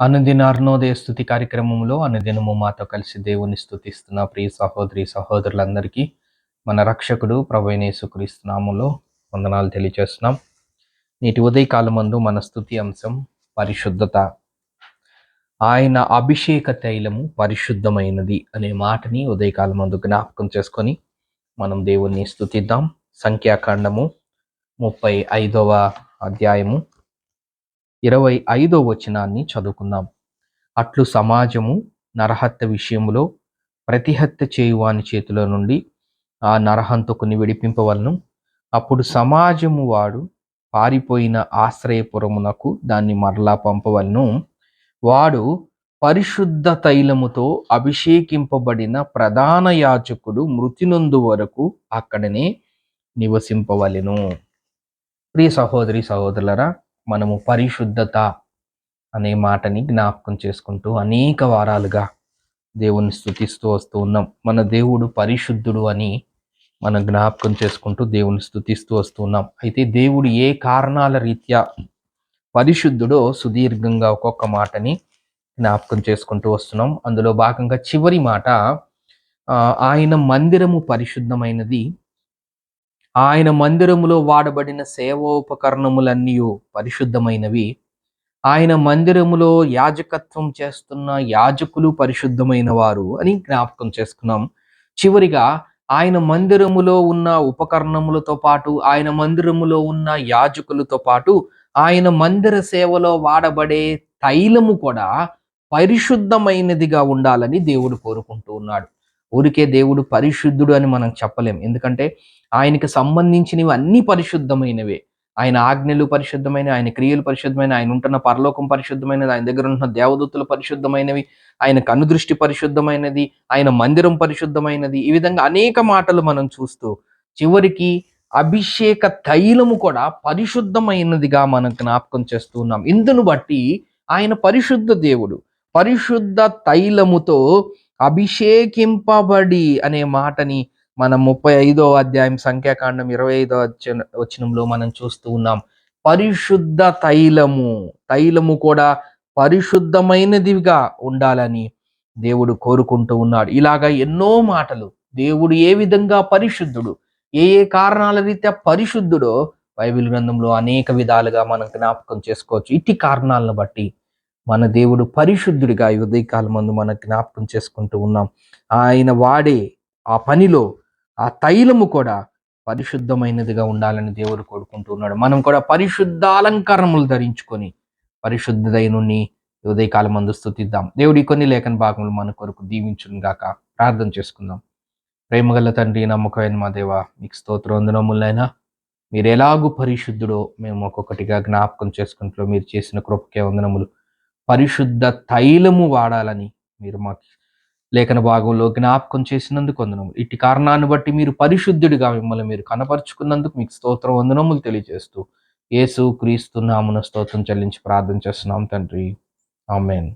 అనుదిన అరుణోదయ స్థుతి కార్యక్రమంలో అనుదినము మాతో కలిసి దేవుని స్థుతిస్తున్న ప్రియ సహోదరి సహోదరులందరికీ మన రక్షకుడు ప్రభైనేసుక్రీస్తు నామంలో వందనాలు తెలియజేస్తున్నాం. నేటి ఉదయకాలమందు మన స్థుతి అంశం పరిశుద్ధత. ఆయన అభిషేక తైలము పరిశుద్ధమైనది అనే మాటని ఉదయకాలమందు జ్ఞాపకం చేసుకొని మనం దేవుణ్ణి స్థుతిద్దాం సంఖ్యాకాండము ముప్పై ఐదవ అధ్యాయము ఇరవై ఐదో వచనాన్ని చదువుకుందాం. అట్లు సమాజము నరహత్య విషయంలో ప్రతిహత్య చేయువాని చేతిలో నుండి ఆ నరహంతకుని విడిపింపవలను. అప్పుడు సమాజము వాడు పారిపోయిన ఆశ్రయపురమునకు దాన్ని మరలా పంపవలను. వాడు పరిశుద్ధ తైలముతో అభిషేకింపబడిన ప్రధాన యాజకుడు మృతినందు వరకు అక్కడనే నివసింపవలెను. ప్రియ సహోదరి సహోదరులరా మనము పరిశుద్ధత అనే మాటని జ్ఞాపకం చేసుకుంటూ అనేక వారాలుగా దేవుణ్ణి స్థుతిస్తూ వస్తూ ఉన్నాం. మన దేవుడు పరిశుద్ధుడు అని మనం జ్ఞాపకం చేసుకుంటూ దేవుని స్థుతిస్తూ వస్తూ ఉన్నాం. అయితే దేవుడు ఏ కారణాల రీత్యా పరిశుద్ధుడో సుదీర్ఘంగా ఒక్కొక్క మాటని జ్ఞాపకం చేసుకుంటూ వస్తున్నాం. అందులో భాగంగా చివరి మాట ఆయన మందిరము పరిశుద్ధమైనది ఆయన మందిరములో వాడబడిన సేవోపకరణములన్నీ పరిశుద్ధమైనవి. ఆయన మందిరములో యాజకత్వం చేస్తున్న యాజకులు పరిశుద్ధమైన వారు అని జ్ఞాపకం చేసుకున్నాం. చివరిగా ఆయన మందిరములో ఉన్న ఉపకరణములతో పాటు ఆయన మందిరములో ఉన్న యాజకులతో పాటు ఆయన మందిర సేవలో వాడబడే తైలము కూడా పరిశుద్ధమైనదిగా ఉండాలని దేవుడు కోరుకుంటూ ఉన్నాడు. ఊరికే దేవుడు పరిశుద్ధుడు అని మనం చెప్పలేం. ఎందుకంటే ఆయనకి సంబంధించినవి అన్నీ పరిశుద్ధమైనవే. ఆయన ఆజ్ఞలు పరిశుద్ధమైన ఆయన క్రియలు పరిశుద్ధమైన ఆయన ఉంటున్న పరలోకం పరిశుద్ధమైనది ఆయన దగ్గర ఉంటున్న దేవదత్తులు పరిశుద్ధమైనవి ఆయన కనుదృష్టి పరిశుద్ధమైనది ఆయన మందిరం పరిశుద్ధమైనది. ఈ విధంగా అనేక మాటలు మనం చూస్తూ చివరికి అభిషేక తైలము కూడా పరిశుద్ధమైనదిగా మనం జ్ఞాపకం చేస్తూ ఉన్నాం. ఇందును బట్టి ఆయన పరిశుద్ధ దేవుడు పరిశుద్ధ తైలముతో అభిషేకింపబడి అనే మాటని మనం ముప్పై ఐదో అధ్యాయం సంఖ్యాకాండం ఇరవై ఐదో వచనంలో మనం చూస్తూ ఉన్నాం. పరిశుద్ధ తైలము తైలము కూడా పరిశుద్ధమైనదిగా ఉండాలని దేవుడు కోరుకుంటూ ఉన్నాడు. ఇలాగా ఎన్నో మాటలు. దేవుడు ఏ విధంగా పరిశుద్ధుడు ఏ ఏ కారణాల రీత్యా పరిశుద్ధుడో బైబిల్ గ్రంథంలో అనేక విధాలుగా మనం జ్ఞాపకం చేసుకోవచ్చు. ఇట్టి కారణాలను బట్టి మన దేవుడు పరిశుద్ధుడిగా ఉదయకాలం మందు మనం జ్ఞాపకం చేసుకుంటూ ఉన్నాం. ఆయన వాడే ఆ పనిలో ఆ తైలము కూడా పరిశుద్ధమైనదిగా ఉండాలని దేవుడు కోరుకుంటూ ఉన్నాడు. మనం కూడా పరిశుద్ధ అలంకారములు ధరించుకొని పరిశుద్ధదైనుని ఉదయకాలం మందు స్థుతిద్దాం దేవుడి కొన్ని లేఖన భాగములు మన కొరకు దీవించును గాక ప్రార్థన చేసుకుందాం. ప్రేమగల తండ్రి నమ్మకమైన మా దేవ మీకు స్తోత్రవందనములైనా మీరు ఎలాగూ పరిశుద్ధుడో మేము ఒక్కొక్కటిగా జ్ఞాపకం చేసుకుంటూ మీరు చేసిన కృపకే వందనములు. పరిశుద్ధ తైలము వాడాలని మీరు మాకు లేఖన భాగంలో జ్ఞాపకం చేసినందుకు వందనములు. ఇట్టి కారణాన్ని బట్టి మీరు పరిశుద్ధుడిగా మిమ్మల్ని మీరు కనపరుచుకున్నందుకు మీకు స్తోత్ర వందనములు తెలియజేస్తూ యేసు క్రీస్తు నామున స్తోత్రం చెల్లించి ప్రార్థన చేస్తున్నాం తండ్రి. ఆమెన్.